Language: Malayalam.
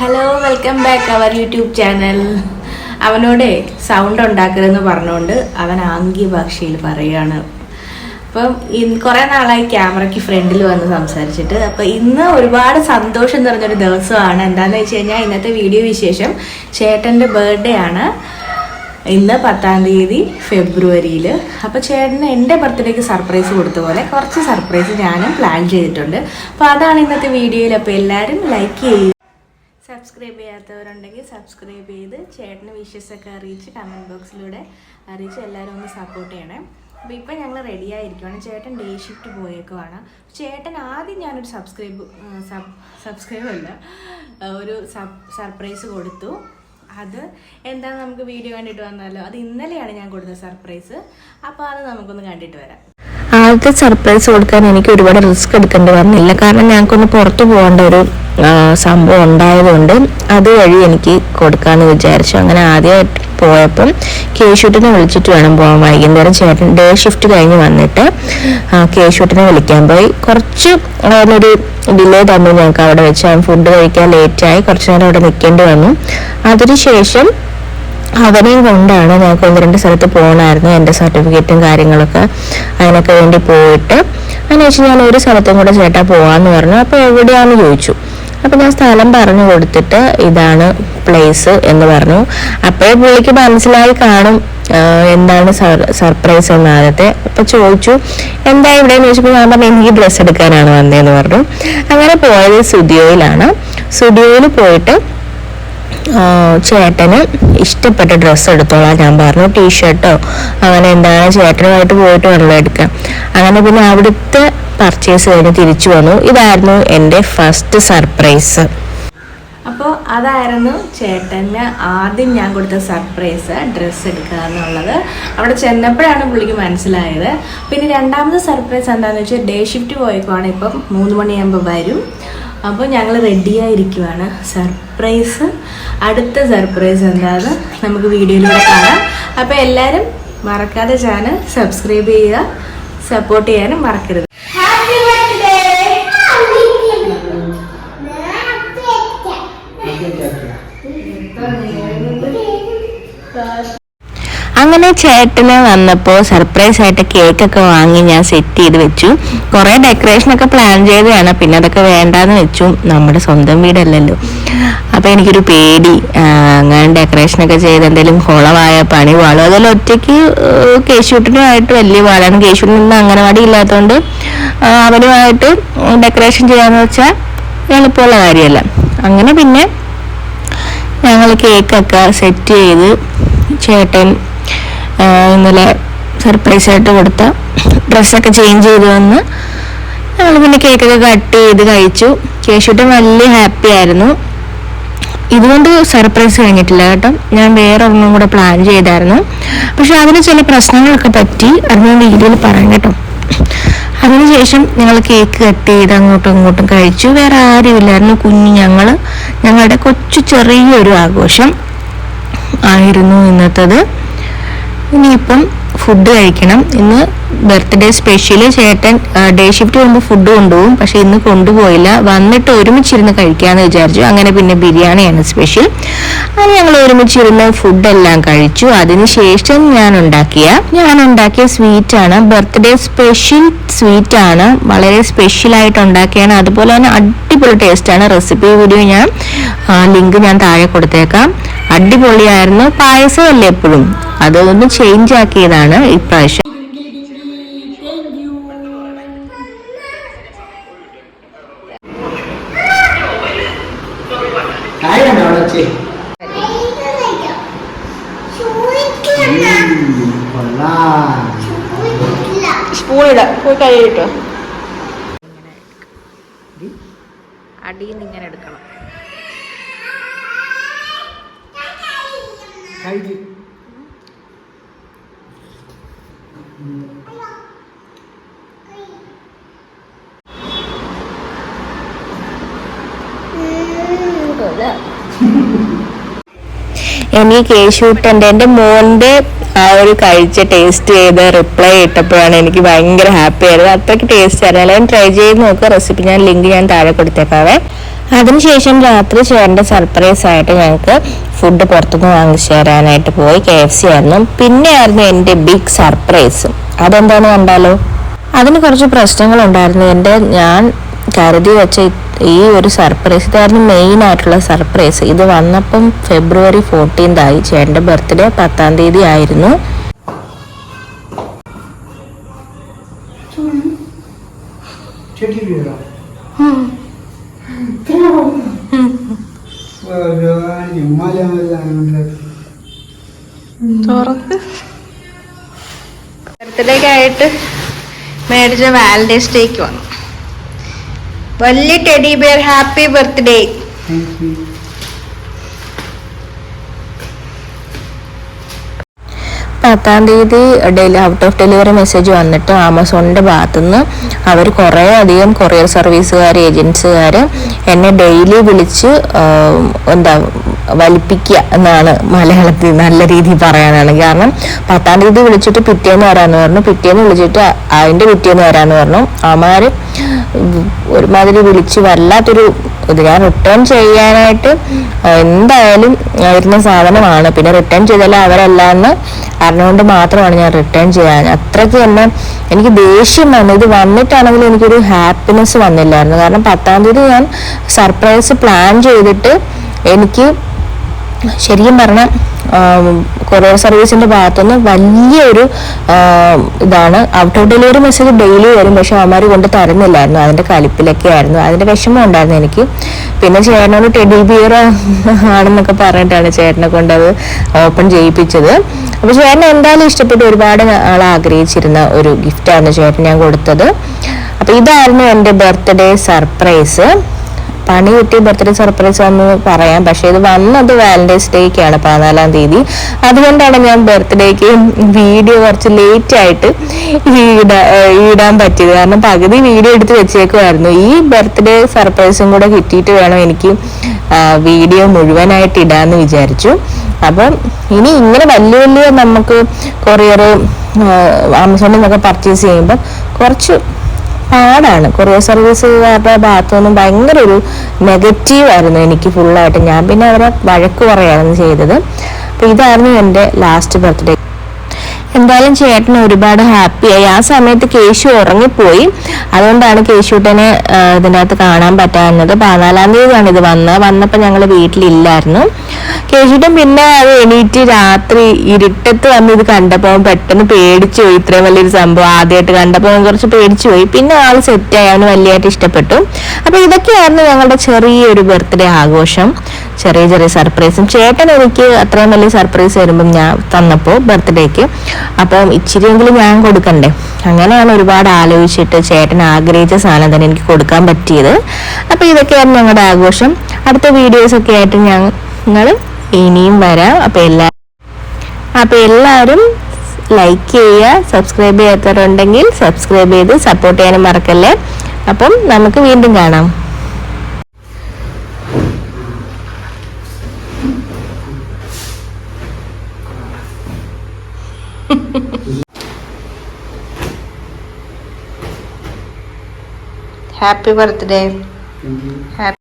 Hello welcome back our YouTube channel അവനോടെ sound ഉണ്ടാക്കരുതെന്ന് പറഞ്ഞുകൊണ്ട് അവൻ ആംഗ്യ ഭാഷയിൽ പറയുകയാണ്. അപ്പം കുറേ നാളായി ക്യാമറയ്ക്ക് ഫ്രണ്ടിൽ വന്ന് സംസാരിച്ചിട്ട് അപ്പം ഇന്ന് ഒരുപാട് സന്തോഷം നിറഞ്ഞൊരു ദിവസമാണ്. എന്താണെന്ന് വെച്ച് കഴിഞ്ഞാൽ ഇന്നത്തെ വീഡിയോ വിശേഷം ചേട്ടന്റെ ബർത്ത്ഡേ ആണ്. ഇന്ന് പത്താം തീയതി ഫെബ്രുവരിയിൽ അപ്പോൾ ചേട്ടന് എന്റെ ബർത്ത്ഡേക്ക് സർപ്രൈസ് കൊടുത്ത പോലെ കുറച്ച് സർപ്രൈസ് ഞാനും പ്ലാൻ ചെയ്തിട്ടുണ്ട്. അപ്പോൾ അതാണ് ഇന്നത്തെ വീഡിയോയിൽ അപ്പോൾ എല്ലാവരും ലൈക്ക് ചെയ്യുക സബ്സ്ക്രൈബ് ചെയ്യാത്തവരുണ്ടെങ്കിൽ സബ്സ്ക്രൈബ് ചെയ്ത് ചേട്ടന് വിഷസ് ഒക്കെ അറിയിച്ച് കമന്റ് ബോക്സിലൂടെ അറിയിച്ച് എല്ലാവരും ഒന്ന് സപ്പോർട്ട് ചെയ്യണേ. അപ്പോൾ ഇപ്പം ഞങ്ങൾ റെഡി ആയിരിക്കുവാണ്. ചേട്ടൻ ഡേ ഷിഫ്റ്റ് പോയേക്കുവാണ്. ചേട്ടൻ ആദ്യം ഞാനൊരു സബ്സ്ക്രൈബ് സബ് സബ്സ്ക്രൈബ് അല്ല ഒരു സബ് സർപ്രൈസ് കൊടുത്തു. അത് എന്താണെന്ന് നമുക്ക് വീഡിയോ കണ്ടിട്ട് വന്നാലോ? അത് ഇന്നലെയാണ് ഞാൻ കൊടുത്ത സർപ്രൈസ് അപ്പോൾ അത് നമുക്കൊന്ന് കണ്ടിട്ട് വരാം. ആദ്യത്തെ സർപ്രൈസ് കൊടുക്കാൻ എനിക്ക് ഒരുപാട് റിസ്ക് എടുക്കേണ്ടി വന്നില്ല. കാരണം ഞങ്ങൾക്കൊന്ന് പുറത്തു പോകേണ്ട ഒരു സംഭവം ഉണ്ടായതുകൊണ്ട് അതുവഴി എനിക്ക് കൊടുക്കാമെന്ന് വിചാരിച്ചു. അങ്ങനെ ആദ്യമായിട്ട് പോയപ്പം കേശൂട്ടിനെ വിളിച്ചിട്ട് വേണം പോകാൻ. വൈകുന്നേരം ചേട്ടൻ ഡേ ഷിഫ്റ്റ് കഴിഞ്ഞ് വന്നിട്ട് കേശൂട്ടിനെ വിളിക്കാൻ പോയി. കുറച്ച് അതിനൊരു ഡിലേ തന്നു ഞങ്ങൾക്ക് അവിടെ വെച്ച്. ഫുഡ് കഴിക്കാൻ ലേറ്റായി കുറച്ച് നേരം അവിടെ നിൽക്കേണ്ടി വന്നു. അതിനുശേഷം അവനെയും കൊണ്ടാണ് ഞങ്ങൾക്ക് ഒന്ന് രണ്ട് സ്ഥലത്ത് പോകണമായിരുന്നു എന്റെ സർട്ടിഫിക്കറ്റും കാര്യങ്ങളൊക്കെ അതിനൊക്കെ വേണ്ടി പോയിട്ട്. അതിനുശേഷം ഞാൻ ഒരു സ്ഥലത്തും കൂടെ ചേട്ടാ പോവാന്ന് പറഞ്ഞു. അപ്പോൾ എവിടെയാന്ന് ചോദിച്ചു. അപ്പോൾ ഞാൻ സ്ഥലം പറഞ്ഞു കൊടുത്തിട്ട് ഇതാണ് പ്ലേസ് എന്ന് പറഞ്ഞു. അപ്പോൾ പുള്ളിക്ക് മനസ്സിലായി കാണും എന്താണ് സർപ്രൈസ് എന്ന് ആദ്യത്തെ. അപ്പോൾ ചോദിച്ചു എന്താ ഇവിടെയെന്ന് ചോദിച്ചപ്പോൾ ഞാൻ പറഞ്ഞു എനിക്ക് ഡ്രസ്സ് എടുക്കാനാണ് വന്നതെന്ന് പറഞ്ഞു. അങ്ങനെ പോയത് സ്റ്റുഡിയോയിലാണ് സ്റ്റുഡിയോയിൽ പോയിട്ട് ചേട്ടന് ഇഷ്ടപ്പെട്ട ഡ്രസ്സ് എടുത്തോളാം ഞാൻ പറഞ്ഞു. ടീഷർട്ടോ അങ്ങനെ എന്താണ് ചേട്ടനുമായിട്ട് പോയിട്ട് വെള്ളം എടുക്കാം. അങ്ങനെ പിന്നെ അവിടുത്തെ പർച്ചേസ് കഴിഞ്ഞ് തിരിച്ചു വന്നു. ഇതായിരുന്നു എന്റെ ഫസ്റ്റ് സർപ്രൈസ് അപ്പോൾ അതായിരുന്നു ചേട്ടന് ആദ്യം ഞാൻ കൊടുത്ത സർപ്രൈസ് ഡ്രസ്സ് എടുക്കുക എന്നുള്ളത്. അവിടെ ചെന്നപ്പോഴാണ് പുള്ളിക്ക് മനസ്സിലായത്. പിന്നെ രണ്ടാമത്തെ സർപ്രൈസ് എന്താണെന്ന് വെച്ചാൽ ഡേ ഷിഫ്റ്റ് പോയേക്കുവാണ് ഇപ്പം മൂന്ന് മണിയാകുമ്പോൾ വരും. അപ്പോൾ ഞങ്ങൾ റെഡിയായിരിക്കുവാണ് സർപ്രൈസ് അടുത്ത സർപ്രൈസ് എന്താണെന്ന് നമുക്ക് വീഡിയോയിലൂടെ കാണാം. അപ്പോൾ എല്ലാവരും മറക്കാതെ ചാനൽ സബ്സ്ക്രൈബ് ചെയ്യുക സപ്പോർട്ട് ചെയ്യാനും മറക്കരുത്. അങ്ങനെ ചേട്ടന് വന്നപ്പോൾ സർപ്രൈസ് ആയിട്ട് കേക്ക് ഒക്കെ വാങ്ങി ഞാൻ സെറ്റ് ചെയ്ത് വെച്ചു. ഡെക്കറേഷൻ ഒക്കെ പ്ലാൻ ചെയ്തതാണ്. പിന്നെ അതൊക്കെ വേണ്ടാന്ന് വെച്ചു. നമ്മുടെ സ്വന്തം വീടല്ലല്ലോ. അപ്പോൾ എനിക്കൊരു പേടി. അങ്ങനെ ഡെക്കറേഷനൊക്കെ ചെയ്ത് എന്തെങ്കിലും കുളമായ പണി വാളും അതുപോലെ ഒറ്റയ്ക്ക് കേശുട്ടിനുമായിട്ട് വലിയ വാളാണ്. കേശൂട്ടിന് അംഗനവാടി ഇല്ലാത്തതുകൊണ്ട് അവരുമായിട്ട് ഡെക്കറേഷൻ ചെയ്യാന്ന് വെച്ചാൽ എളുപ്പമുള്ള കാര്യമല്ല. അങ്ങനെ പിന്നെ ഞങ്ങൾ കേക്കൊക്കെ സെറ്റ് ചെയ്ത് ചേട്ടൻ ഇന്നലെ സർപ്രൈസ് ആയിട്ട് കൊടുത്ത ഡ്രസ്സൊക്കെ ചേഞ്ച് ചെയ്ത് വന്ന് ഞങ്ങൾ പിന്നെ കേക്കൊക്കെ കട്ട് ചെയ്ത് കഴിച്ചു. കേശുട്ടൻ വലിയ ഹാപ്പി ആയിരുന്നു. ഇതുകൊണ്ട് സർപ്രൈസ് കഴിഞ്ഞിട്ടില്ല കേട്ടോ. ഞാൻ വേറെ ഒന്നും കൂടെ പ്ലാൻ ചെയ്തായിരുന്നു. പക്ഷെ അതിന് ചില പ്രശ്നങ്ങളൊക്കെ പറ്റി. അത് ഞാൻ വീഡിയോയിൽ പറയാം കേട്ടോ. അതിനുശേഷം ഞങ്ങൾ കേക്ക് കട്ട് ചെയ്ത് അങ്ങോട്ടും ഇങ്ങോട്ടും കഴിച്ചു. വേറെ ആരുമില്ലായിരുന്നു കുഞ്ഞു ഞങ്ങൾ ഞങ്ങളുടെ കൊച്ചു ചെറിയൊരു ആഘോഷം. ആയിരുന്നു ഇന്നത്തത്. ഇനിയിപ്പം ഫുഡ് കഴിക്കണം. ഇന്ന് ബർത്ത്ഡേ സ്പെഷ്യൽ ചേട്ടൻ ഡേ ഷിഫ്റ്റ് വരുമ്പോൾ ഫുഡ് കൊണ്ടുപോകും. പക്ഷെ ഇന്ന് കൊണ്ടുപോയില്ല. വന്നിട്ട് ഒരുമിച്ചിരുന്ന് കഴിക്കാമെന്ന് വിചാരിച്ചു. അങ്ങനെ പിന്നെ ബിരിയാണിയാണ് സ്പെഷ്യൽ അങ്ങനെ ഞങ്ങൾ ഒരുമിച്ചിരുന്ന് ഫുഡെല്ലാം കഴിച്ചു. അതിനുശേഷം ഞാൻ ഉണ്ടാക്കിയ ഞാൻ ഉണ്ടാക്കിയ സ്വീറ്റ് ആണ്. ബർത്ത്ഡേ സ്പെഷ്യൽ സ്വീറ്റ് ആണ്. വളരെ സ്പെഷ്യൽ ആയിട്ട് ഉണ്ടാക്കിയാണ്. അതുപോലെ തന്നെ അടിപൊളി ടേസ്റ്റ് ആണ്. റെസിപ്പി വീഡിയോ ഞാൻ ലിങ്ക് ഞാൻ താഴെ കൊടുത്തേക്കാം. അടിപൊളിയായിരുന്നു. പായസമല്ലേ എപ്പോഴും? അതൊന്ന് ചേഞ്ച് ആക്കിയതാണ് ഇപ്രാവശ്യം. സ്പൂണിടാം പോയി കഴിയിട്ടോ അടിയിൽ നിന്ന് ഇങ്ങനെ എടുക്കണം. കഴിക്ക് എനിക്ക് കേശൂട്ടന്റെ എന്റെ മോന്റെ ആ ഒരു കഴിച്ച ടേസ്റ്റ് ചെയ്ത് റിപ്ലൈ ഇട്ടപ്പോഴാണ് എനിക്ക് ഭയങ്കര ഹാപ്പി ആയത്. അത്രയ്ക്ക് ടേസ്റ്റ് ആയിരുന്നു. എല്ലാവരും ട്രൈ ചെയ്ത് നോക്കുക റെസിപ്പി ഞാൻ ലിങ്ക് ഞാൻ താഴെ കൊടുത്തേക്കാവേ. അതിനുശേഷം രാത്രി ചേട്ടന്റെ സർപ്രൈസ് ആയിട്ട് ഞങ്ങൾക്ക് ഫുഡ് പുറത്തുനിന്ന് വാങ്ങിച്ചു തരാനായിട്ട് പോയി കെ എഫ് സി ആയിരുന്നു. പിന്നെ ആയിരുന്നു എന്റെ ബിഗ് സർപ്രൈസ് അതെന്താണെന്ന് കണ്ടാലോ? അതിന് കുറച്ച് പ്രശ്നങ്ങൾ പ്രശ്നങ്ങളുണ്ടായിരുന്നു. എന്റെ ഞാൻ കരുതി വെച്ച ഈ- ഒരു സർപ്രൈസ് ഇതായിരുന്നു മെയിൻ ആയിട്ടുള്ള സർപ്രൈസ് ഇത് വന്നപ്പം ഫെബ്രുവരി ഫോർട്ടീൻത് ആയി. ചേട്ടന്റെ ബർത്ത്ഡേ പത്താം തീയതി ആയിരുന്നു. ചെടി ബർത്ത്ഡേക്കായിട്ട് മേടിച്ച വാലന്റൈൻസ് ഡേക്ക് വന്നു. വലിയ ടെഡി ബിയർ ഹാപ്പി ബർത്ത്ഡേ. പത്താം തീയതി daily out of delivery message വന്നിട്ട് ആമസോണിന്റെ ഭാഗത്തുനിന്ന് അവർ കുറേ അധികം കൊറിയർ സർവീസുകാർ ഏജൻസുകാർ എന്നെ ഡെയിലി വിളിച്ച് എന്താ വലിപ്പിക്കുക എന്നാണ് മലയാളത്തിൽ നല്ല രീതിയിൽ പറയാനാണ് കാരണം പത്താം തീയതി വിളിച്ചിട്ട് പിറ്റേന്ന് വരാമെന്ന് പറഞ്ഞു. പിറ്റേന്ന് വിളിച്ചിട്ട് അതിന്റെ പിറ്റേന്ന് വരാമെന്ന് പറഞ്ഞു. അവന്മാർ ഒരുമാതിരി വിളിച്ച് വല്ലാത്തൊരു ഇത്. ഞാൻ റിട്ടേൺ ചെയ്യാനായിട്ട് എന്തായാലും വരുന്ന സാധനമാണ്. പിന്നെ റിട്ടേൺ ചെയ്താൽ അവരല്ല എന്ന് അറിഞ്ഞുകൊണ്ട് മാത്രമാണ് ഞാൻ റിട്ടേൺ ചെയ്യാൻ അത്രയ്ക്ക് തന്നെ എനിക്ക് ദേഷ്യം വന്നു. ഇത് വന്നിട്ടാണെങ്കിൽ എനിക്കൊരു ഹാപ്പിനെസ് വന്നില്ലായിരുന്നു. കാരണം പത്താം തീയതി ഞാൻ സർപ്രൈസ് പ്ലാൻ ചെയ്തിട്ട് എനിക്ക് ശരിക്കും പറഞ്ഞാൽ കൊറിയർ സർവീസിന്റെ ഭാഗത്തുനിന്ന് വലിയൊരു ഇതാണ്. Out of delivery message daily വരും. പക്ഷെ അവന്മാർ കൊണ്ട് തരുന്നില്ലായിരുന്നു. അതിന്റെ കലിപ്പിലൊക്കെ ആയിരുന്നു. അതിന്റെ വിഷമം ഉണ്ടായിരുന്നു എനിക്ക്. പിന്നെ ചേട്ടനോട് ടെഡി ബിയർ ആണെന്നൊക്കെ പറഞ്ഞിട്ടാണ് ചേട്ടനെ കൊണ്ട് അത് ഓപ്പൺ ചെയ്യിപ്പിച്ചത്. അപ്പൊ ചേട്ടൻ എന്തായാലും ഇഷ്ടപ്പെട്ട് ഒരുപാട് ആൾ ആഗ്രഹിച്ചിരുന്ന ഒരു ഗിഫ്റ്റാണ് ചേട്ടൻ ഞാൻ കൊടുത്തത്. അപ്പൊ ഇതായിരുന്നു എന്റെ ബർത്ത്ഡേ സർപ്രൈസ് പണി കിട്ടിയ ബർത്ത്ഡേ സർപ്രൈസ് എന്ന് പറയാം. പക്ഷെ ഇത് വന്നത് വാലന്റൈൻസ് ഡേക്കാണ് പതിനാലാം തീയതി. അതുകൊണ്ടാണ് ഞാൻ ബർത്ത്ഡേക്ക് വീഡിയോ കുറച്ച് ലേറ്റ് ആയിട്ട് ഇടാൻ പറ്റിയത്. കാരണം പകുതി വീഡിയോ എടുത്ത് വെച്ചേക്കുമായിരുന്നു ഈ ബർത്ത്ഡേ സർപ്രൈസും കൂടെ കിട്ടിയിട്ട് വേണം എനിക്ക് വീഡിയോ മുഴുവനായിട്ട് ഇടാന്ന് വിചാരിച്ചു. അപ്പം ഇനി ഇങ്ങനെ വലിയ വലിയ നമുക്ക് കൊറിയർ ആമസോണിൽ നിന്നൊക്കെ പർച്ചേസ് ചെയ്യുമ്പോൾ കുറച്ച് പാടാണ്. കൊറിയർ സർവീസുകാരുടെ ഭാഗത്തുനിന്നും ഭയങ്കര ഒരു നെഗറ്റീവ് ആയിരുന്നു എനിക്ക് ഫുള്ളായിട്ട് ഞാൻ പിന്നെ അവരെ വഴക്ക് പറയായിരുന്നു ചെയ്തത്. അപ്പോൾ ഇതായിരുന്നു എന്റെ ലാസ്റ്റ് ബർത്ത്ഡേ എന്തായാലും ചേട്ടൻ ഒരുപാട് ഹാപ്പിയായി. ആ സമയത്ത് കേശു ഉറങ്ങിപ്പോയി. അതുകൊണ്ടാണ് കേശുട്ടനെ ഇതിനകത്ത് കാണാൻ പറ്റാവുന്നത് പതിനാലാം തീയതിയാണ് ഇത് വന്നത്. വന്നപ്പോൾ ഞങ്ങൾ വീട്ടിലില്ലായിരുന്നു. കേശുട്ടൻ പിന്നെ അത് എണീറ്റ് രാത്രി ഇരുട്ടത്ത് വന്ന് ഇത് കണ്ടപ്പോൾ പെട്ടെന്ന് പേടിച്ചു പോയി. ഇത്രയും വലിയൊരു സംഭവം ആദ്യമായിട്ട് കണ്ടപ്പോൾ കുറച്ച് പേടിച്ചു പോയി. പിന്നെ ആൾ സെറ്റായി അവന് വലിയതായിട്ട് ഇഷ്ടപ്പെട്ടു. അപ്പോൾ ഇതൊക്കെയായിരുന്നു ഞങ്ങളുടെ ചെറിയൊരു ബർത്ത്ഡേ ആഘോഷം. ചെറിയ ചെറിയ സർപ്രൈസും ചേട്ടൻ എനിക്ക് അത്രയും വലിയ സർപ്രൈസ് വരുമ്പം ഞാൻ തന്നപ്പോൾ ബർത്ത്ഡേക്ക് അപ്പം ഇച്ചിരിയെങ്കിലും ഞാൻ കൊടുക്കണ്ടേ? അങ്ങനെയാണ് ഒരുപാട് ആലോചിച്ചിട്ട് ചേട്ടൻ ആഗ്രഹിച്ച സാധനം തന്നെ എനിക്ക് കൊടുക്കാൻ പറ്റിയത്. അപ്പോൾ ഇതൊക്കെയായിരുന്നു ഞങ്ങളുടെ ആഘോഷം. അടുത്ത വീഡിയോസൊക്കെ ആയിട്ട് ഞങ്ങൾ ഇനിയും വരാം. അപ്പോൾ എല്ലാ അപ്പോൾ എല്ലാവരും ലൈക്ക് ചെയ്യുക സബ്സ്ക്രൈബ് ചെയ്യാത്തവരുണ്ടെങ്കിൽ സബ്സ്ക്രൈബ് ചെയ്ത് സപ്പോർട്ട് ചെയ്യാനും മറക്കല്ലേ? അപ്പം നമുക്ക് വീണ്ടും കാണാം. Happy birthday thank you happy